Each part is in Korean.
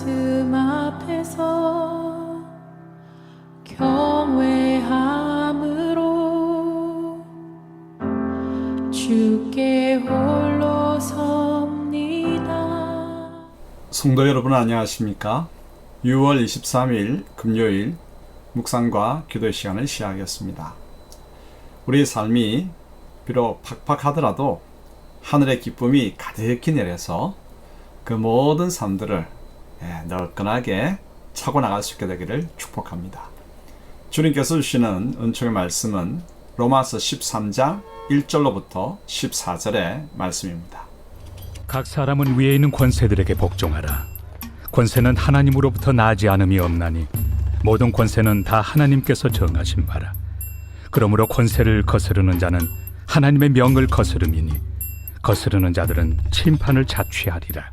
말씀 앞에서 경외함으로 주께 홀로 섭니다. 성도 여러분 안녕하십니까? 6월 23일 금요일 묵상과 기도 시간을 시작하겠습니다. 우리 삶이 비록 팍팍하더라도 하늘의 기쁨이 가득히 내려서 그 모든 삶들을 예, 넓건하게 차고 나갈 수 있게 되기를 축복합니다. 주님께서 주시는 은총의 말씀은 로마서 13장 1절로부터 14절의 말씀입니다. 각 사람은 위에 있는 권세들에게 복종하라. 권세는 하나님으로부터 나지 않음이 없나니 모든 권세는 다 하나님께서 정하신 바라. 그러므로 권세를 거스르는 자는 하나님의 명을 거스름이니 거스르는 자들은 심판을 자취하리라.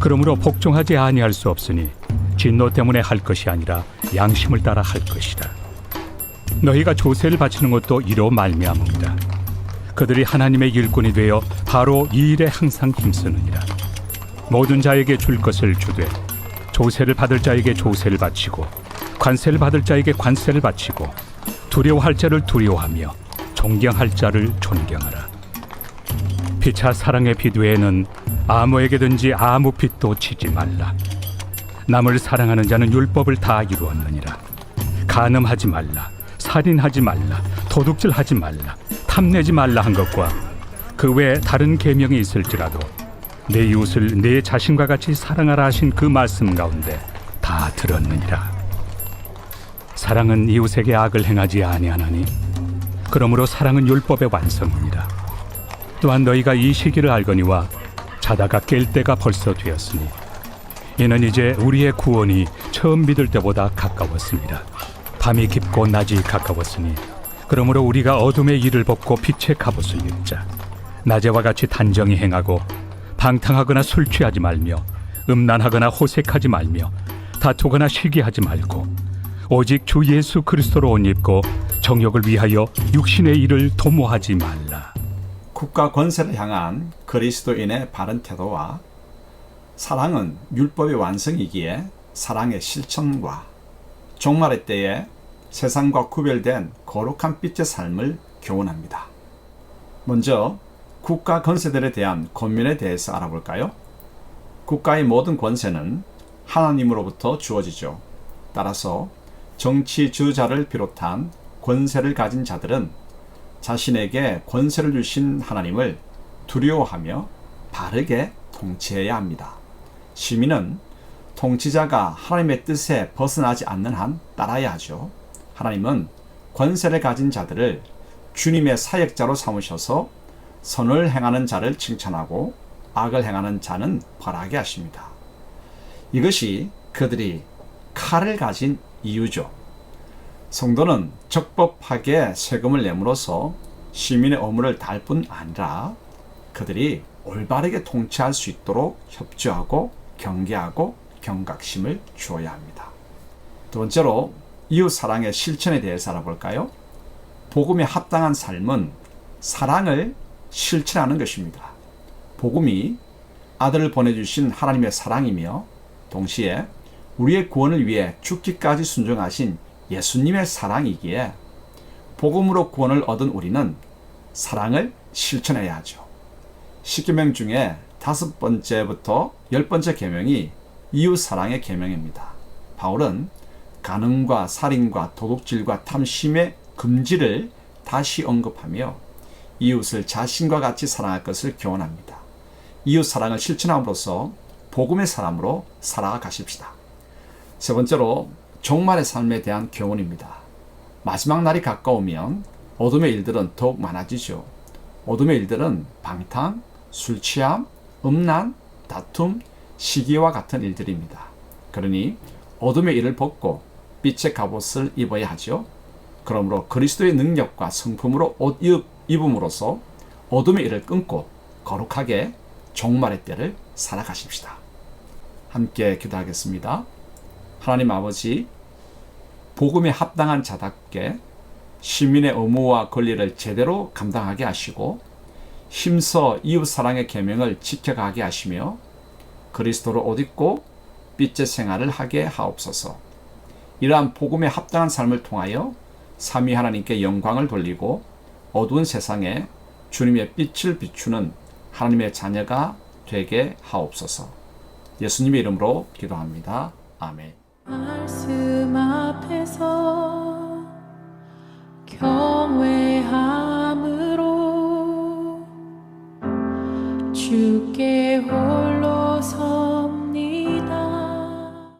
그러므로 복종하지 아니할 수 없으니 진노 때문에 할 것이 아니라 양심을 따라 할 것이라. 너희가 조세를 바치는 것도 이로 말미암음이라. 그들이 하나님의 일꾼이 되어 바로 이 일에 항상 힘쓰느니라. 모든 자에게 줄 것을 주되 조세를 받을 자에게 조세를 바치고 관세를 받을 자에게 관세를 바치고 두려워할 자를 두려워하며 존경할 자를 존경하라. 피차 사랑의 비두에는 아무에게든지 아무 빚도 지지 말라. 남을 사랑하는 자는 율법을 다 이루었느니라. 간음하지 말라. 살인하지 말라. 도둑질하지 말라. 탐내지 말라 한 것과 그 외에 다른 계명이 있을지라도 내 이웃을 내 자신과 같이 사랑하라 하신 그 말씀 가운데 다 들었느니라. 사랑은 이웃에게 악을 행하지 아니하나니 그러므로 사랑은 율법의 완성이니라. 또한 너희가 이 시기를 알거니와 자다가 깰 때가 벌써 되었으니 이는 이제 우리의 구원이 처음 믿을 때보다 가까웠습니다. 밤이 깊고 낮이 가까웠으니 그러므로 우리가 어둠의 일을 벗고 빛의 갑옷을 입자. 낮에와 같이 단정히 행하고 방탕하거나 술 취하지 말며 음란하거나 호색하지 말며 다투거나 시기하지 말고 오직 주 예수 그리스도로 옷 입고 정욕을 위하여 육신의 일을 도모하지 말라. 국가 권세를 향한 그리스도인의 바른 태도와 사랑은 율법의 완성이기에 사랑의 실천과 종말의 때에 세상과 구별된 거룩한 빛의 삶을 교훈합니다. 먼저 국가 권세들에 대한 권면에 대해서 알아볼까요? 국가의 모든 권세는 하나님으로부터 주어지죠. 따라서 정치 주자를 비롯한 권세를 가진 자들은 자신에게 권세를 주신 하나님을 두려워하며 바르게 통치해야 합니다. 시민은 통치자가 하나님의 뜻에 벗어나지 않는 한 따라야 하죠. 하나님은 권세를 가진 자들을 주님의 사역자로 삼으셔서 선을 행하는 자를 칭찬하고 악을 행하는 자는 벌하게 하십니다. 이것이 그들이 칼을 가진 이유죠. 성도는 적법하게 세금을 내므로써 시민의 업무를 다할 뿐 아니라 그들이 올바르게 통치할 수 있도록 협조하고 경계하고 경각심을 주어야 합니다. 두 번째로 이웃 사랑의 실천에 대해서 알아볼까요? 복음에 합당한 삶은 사랑을 실천하는 것입니다. 복음이 아들을 보내주신 하나님의 사랑이며 동시에 우리의 구원을 위해 죽기까지 순종하신 예수님의 사랑이기에 복음으로 구원을 얻은 우리는 사랑을 실천해야 하죠. 십계명 중에 다섯 번째부터 열 번째 계명이 이웃 사랑의 계명입니다. 바울은 간음과 살인과 도둑질과 탐심의 금지를 다시 언급하며 이웃을 자신과 같이 사랑할 것을 교훈합니다. 이웃 사랑을 실천함으로써 복음의 사람으로 살아가십시다. 세 번째로 종말의 삶에 대한 교훈입니다. 마지막 날이 가까우면 어둠의 일들은 더욱 많아지죠. 어둠의 일들은 방탕, 술 취함, 음란, 다툼, 시기와 같은 일들입니다. 그러니 어둠의 일을 벗고 빛의 갑옷을 입어야 하죠. 그러므로 그리스도의 능력과 성품으로 옷 입- 입음으로써 어둠의 일을 끊고 거룩하게 종말의 때를 살아가십시다. 함께 기도하겠습니다. 하나님 아버지, 복음에 합당한 자답게 시민의 의무와 권리를 제대로 감당하게 하시고 힘써 이웃 사랑의 계명을 지켜가게 하시며 그리스도를 옷 입고 빛의 생활을 하게 하옵소서. 이러한 복음에 합당한 삶을 통하여 삼위 하나님께 영광을 돌리고 어두운 세상에 주님의 빛을 비추는 하나님의 자녀가 되게 하옵소서. 예수님의 이름으로 기도합니다. 아멘. 말씀 앞에서